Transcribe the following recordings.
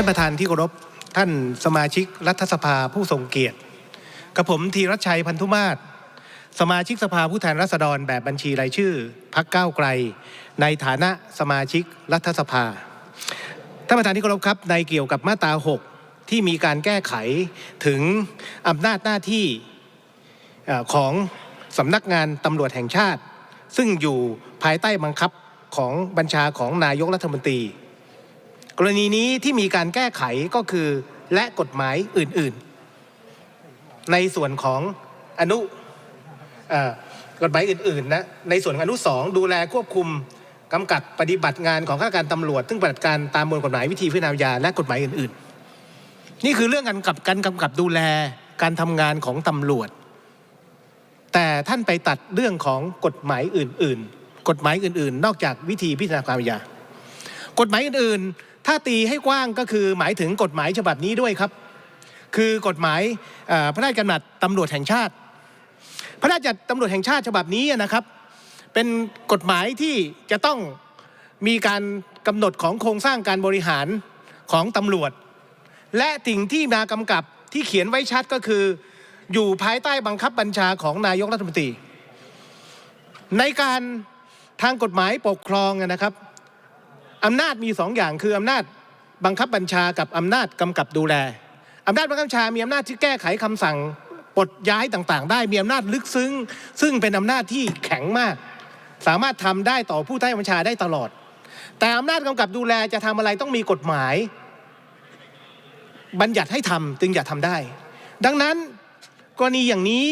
านประธานที่เคารพท่านสมาชิกรัฐสภาผู้ทรงเกียรติกับผมธีรชัยพันธุมาศสมาชิกสภาผู้แทนราษฎรแบบบัญชีรายชื่อพักก้าวไกล ในฐานะสมาชิกรัฐสภาท่านประธานที่เคารพครับในเกี่ยวกับมาตรา 6 ที่มีการแก้ไขถึงอำนาจหน้าที่ของสำนักงานตำรวจแห่งชาติ ซึ่งอยู่ภายใต้บังคับของบัญชาของนายกรัฐมนตรี กรณีนี้ที่มีการแก้ไขก็คือและกฎหมายอื่น ๆ ในส่วนของอนุกฎหมายอื่นๆนะในส่วนอนุสองดูแลควบคุมกำกับปฏิบัติงานของข้าราชการตำรวจซึ่งปฏิบัติการตามมวลกฎหมายวิธีพิจารณาอาญาและกฎหมายอื่น ๆ นี่คือเรื่องการกับการกำกับดูแลการทำงานของตำรวจ แต่ท่านไปตัดเรื่องของกฎหมายอื่น ๆ กฎหมายอื่น ๆ นอกจากวิธีพิจารณาความอาญากฎหมายอื่น ๆ ถ้าตีให้กว้างก็คือหมายถึงกฎหมายฉบับนี้ด้วยครับ คือกฎหมายพระราชกำหนดตำรวจแห่งชาติ พระราชบัญญัติตำรวจแห่งชาติฉบับนี้นะครับ เป็นกฎหมายที่จะต้องมีการกำหนดของโครงสร้างการบริหารของตำรวจ และสิ่งที่มากำกับที่เขียนไว้ชัดก็คือ อยู่ภายใต้บังคับบัญชาของนายกรัฐมนตรี ในการทางกฎหมายปกครองนะครับ อำนาจมีสองอย่างคืออำนาจบังคับบัญชากับอำนาจกำกับดูแลอำนาจบังคับบัญชา มีอำนาจที่แก้ไขคำสั่งปลดย้ายต่างๆ ได้ มีอำนาจลึกซึ้ง ซึ่งเป็นอำนาจที่แข็งมาก สามารถทำได้ต่อผู้ใต้บัญชาได้ตลอด แต่อำนาจกำกับดูแลจะทำอะไรต้องมีกฎหมาย บัญญัติให้ทำจึงจะทำได้ ดังนั้นกรณีอย่างนี้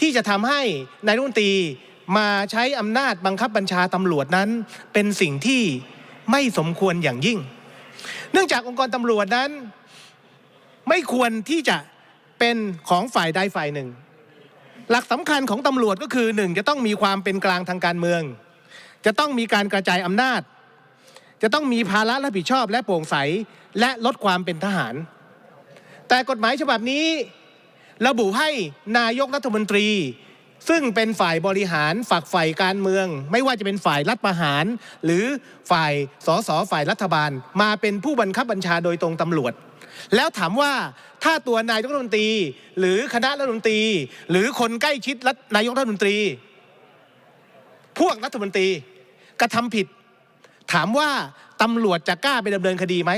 ที่จะทำให้นายรัฐมนตรีมาใช้อำนาจบังคับบัญชาตำรวจนั้น เป็นสิ่งที่ ไม่สมควรอย่างยิ่ง เนื่องจากองค์กรตำรวจนั้น ไม่ควรที่จะเป็นของฝ่ายใดฝ่ายหนึ่ง หลักสำคัญของตำรวจก็คือหนึ่งจะต้องมีความเป็นกลางทางการเมือง จะต้องมีการกระจายอำนาจ จะต้องมีภาระรับผิดชอบและโปร่งใสและลดความเป็นทหาร แต่กฎหมายฉบับนี้ ระบุให้นายกรัฐมนตรี ซึ่งเป็นฝ่ายบริหารฝักฝ่ายการเมือง ไม่ว่าจะเป็นฝ่ายรัฐประหาร หรือฝ่ายสสฝ่ายรัฐบาล มาเป็นผู้บังคับบัญชาโดยตรงตำรวจ แล้วถามว่าถ้าตัวนายกรัฐมนตรี หรือคณะรัฐมนตรี หรือคนใกล้ชิดนายกรัฐมนตรี พวกรัฐมนตรีกระทำผิด ถามว่าตำรวจจะกล้าไปดำเนินคดีไหม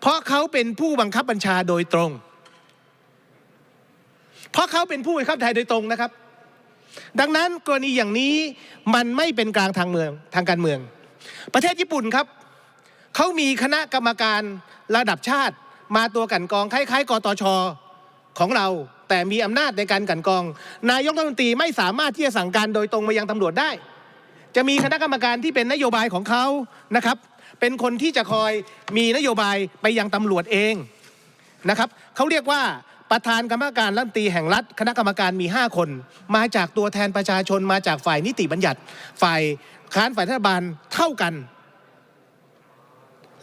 เพราะเขาเป็นผู้บังคับบัญชาโดยตรง เพราะเขาเป็นผู้บังคับบัญชาโดยตรงนะครับ ดังนั้นกรณีอย่างนี้มันไม่เป็นกลางทางเมืองทางการเมือง ประเทศญี่ปุ่นครับเขามีคณะกรรมการระดับชาติ มาตัวกันกองคล้ายๆกตชของเรา แต่มีอำนาจในการกันกอง นายกรัฐมนตรีไม่สามารถที่จะสั่งการโดยตรงมายังตำรวจได้ จะมีคณะกรรมการที่เป็นนโยบายของเขานะครับ เป็นคนที่จะคอยมีนโยบายไปยังตำรวจเองนะครับเขาเรียกว่า ประธานกรรมการรัฐมนตรีแห่งรัฐคณะกรรมการมี 5 คน มาจากตัวแทนประชาชนมาจากฝ่ายนิติบัญญัติ ฝ่ายค้านฝ่ายรัฐบาลเท่ากัน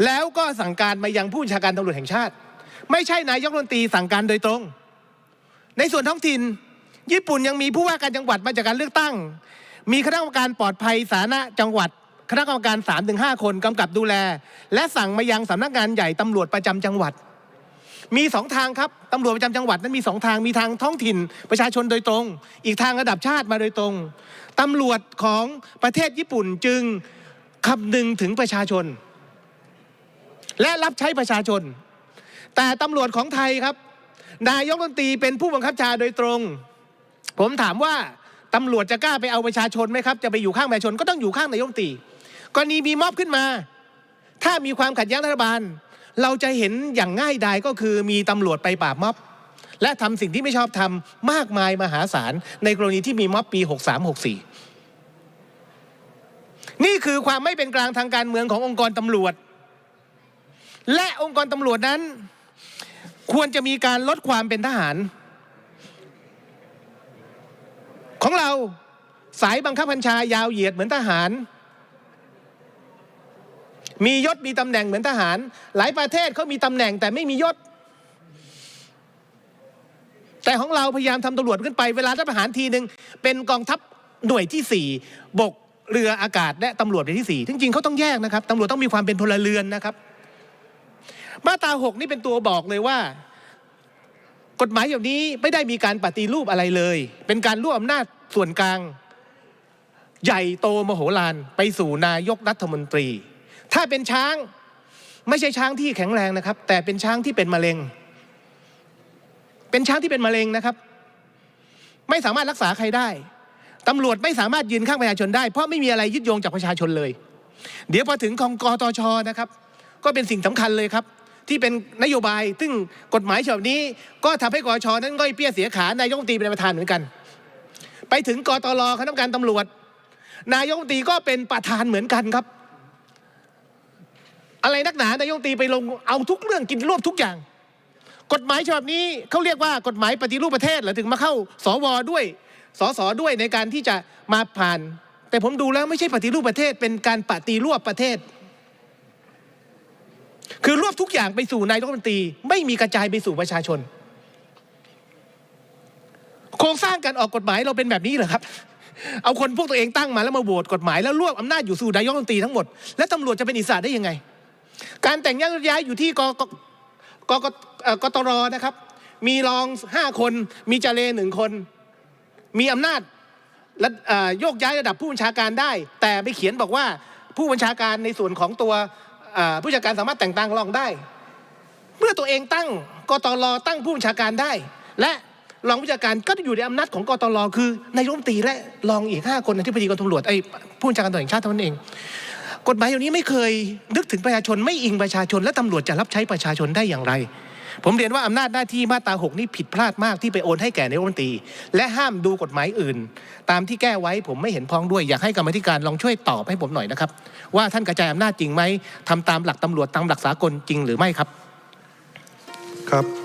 แล้วก็สั่งการมายังผู้บัญชาการตำรวจแห่งชาติ ไม่ใช่นายกรัฐมนตรีสั่งการโดยตรง ในส่วนท้องถิ่น ญี่ปุ่นยังมีผู้ว่าการจังหวัดมาจากการเลือกตั้ง มีคณะกรรมการปลอดภัยสาธารณะจังหวัดคณะกรรมการ3าถึงหคนกำกับดูแล และสั่งมายังสำนักงานใหญ่ตำรวจประจำจังหวัด มีสองทางครับตำรวจประจำจังหวัดนั้นมีสองทางมีทางท้องถิ่นประชาชนโดยตรง อีกทางระดับชาติมาโดยตรงตำรวจของประเทศญี่ปุ่นจึงคำนึงถึงประชาชน และรับใช้ประชาชน แต่ตำรวจของไทยครับ นายกรัฐมนตรีเป็นผู้บังคับชาโดยตรง ผมถามว่าตำรวจจะกล้าไปเอาประชาชนไหมครับ จะไปอยู่ข้างประชาชนก็ต้องอยู่ข้างนายกรัฐมนตรีกรณีมีมอบขึ้นมา ถ้ามีความขัดแย้งรัฐบาล เราจะเห็นอย่างง่ายดายก็คือมีตำรวจไปปราบม็อบ และทำสิ่งที่ไม่ชอบทำมากมายมหาศาล ในกรณีที่มีม็อบปี 63-64 นี่คือความไม่เป็นกลางทางการเมืองขององค์กรตำรวจ และองค์กรตำรวจนั้น ควรจะมีการลดความเป็นทหาร ของเราสายบังคับบัญชายาวเหยียดเหมือนทหาร มียศมีตำแหน่งเหมือนทหาร หลายประเทศเขามีตำแหน่งแต่ไม่มียศ แต่ของเราพยายามทำตำรวจขึ้นไปเวลารัฐประหารทีหนึ่งเป็นกองทัพหน่วยที่สี่บกเรืออากาศและตำรวจในที่สี่จริงๆเขาต้องแยกนะครับตำรวจต้องมีความเป็นพลเรือนนะครับ มาตราหกนี่เป็นตัวบอกเลยว่า กฎหมายแบบนี้ไม่ได้มีการปฏิรูปอะไรเลย เป็นการรวบอำนาจส่วนกลาง ใหญ่โตมโหฬารไปสู่นายกรัฐมนตรี ถ้าเป็นช้างไม่ใช่ช้างที่แข็งแรงนะครับ แต่เป็นช้างที่เป็นมะเร็ง เป็นช้างที่เป็นมะเร็งนะครับ ไม่สามารถรักษาใครได้ตำรวจไม่สามารถยืนข้างประชาชนได้ เพราะไม่มีอะไรยึดโยงจากประชาชนเลย เดี๋ยวพอถึงของกตชนะครับ ก็เป็นสิ่งสำคัญเลยครับ ที่เป็นนโยบาย ซึ่งกฎหมายฉบับนี้ ก็ทำให้กตชนั้นก้อยเปี้ยเสียขานายกรัฐมนตรีเป็นประธานเหมือนกัน ไปถึงกตลคณะกรรมการตำรวจ นายกรัฐมนตรีก็เป็นประธานเหมือนกันครับ อะไรนักหนานายกตีไปลงเอาทุกเรื่องกินรวบทุกอย่าง กฎหมายฉบับนี้เขาเรียกว่ากฎหมายปฏิรูปประเทศเหรือถึงมาเข้าสวด้วยสสด้วยในการที่จะมาผ่าน แต่ผมดูแล้วไม่ใช่ปฏิรูปประเทศเป็นการปฏิรูปประเทศ คือรวบทุกอย่างไปสู่นายกรัฐมนตรี ไม่มีกระจายไปสู่ประชาชน โครงสร้างการออกกฎหมายเราเป็นแบบนี้เหรอครับเอาคนพวกตัวเองตั้งมาแล้วมาโหวตกฎหมายแล้วรวบอำนาจอยู่สู่นายกรัฐมนตรีทั้งหมด แล้วตำรวจจะเป็นอิสระได้ยังไง การแต่งย้ายอยู่ที่กกกกกตรนะครับ มีรองห้าคนมีเจเลหนึ่งคน มีอำนาจและโยกย้ายระดับผู้บัญชาการได้ แต่ไปเขียนบอกว่าผู้บัญชาการในส่วนของตัวผู้บัญชาการสามารถแต่งตั้งรองได้ เมื่อตัวเองตั้งกตรตั้งผู้บัญชาการได้ และรองผู้บัญชาการก็อยู่ในอำนาจของกตรคือนายรัฐมนตรีและรองอีกห้าคนอธิบดีกรมตำรวจไอ้ผู้บัญชาการตำรวจแห่งชาติเท่านั้นเอง กฎหมายอย่างนี้ไม่เคยนึกถึงประชาชนไม่อิงประชาชน และตำรวจจะรับใช้ประชาชนได้อย่างไร ผมเรียนว่าอำนาจหน้าที่มาตราหกนี่ผิดพลาดมากที่ไปโอนให้แก่นายกรัฐมนตรี และห้ามดูกฎหมายอื่น ตามที่แก้ไว้ผมไม่เห็นพ้องด้วยอยากให้กรรมธิการลองช่วยตอบให้ผมหน่อยนะครับ ว่าท่านกระจายอำนาจจริงไหมทำตามหลักตำรวจตามหลักสากลจริงหรือไม่ครับ ครับ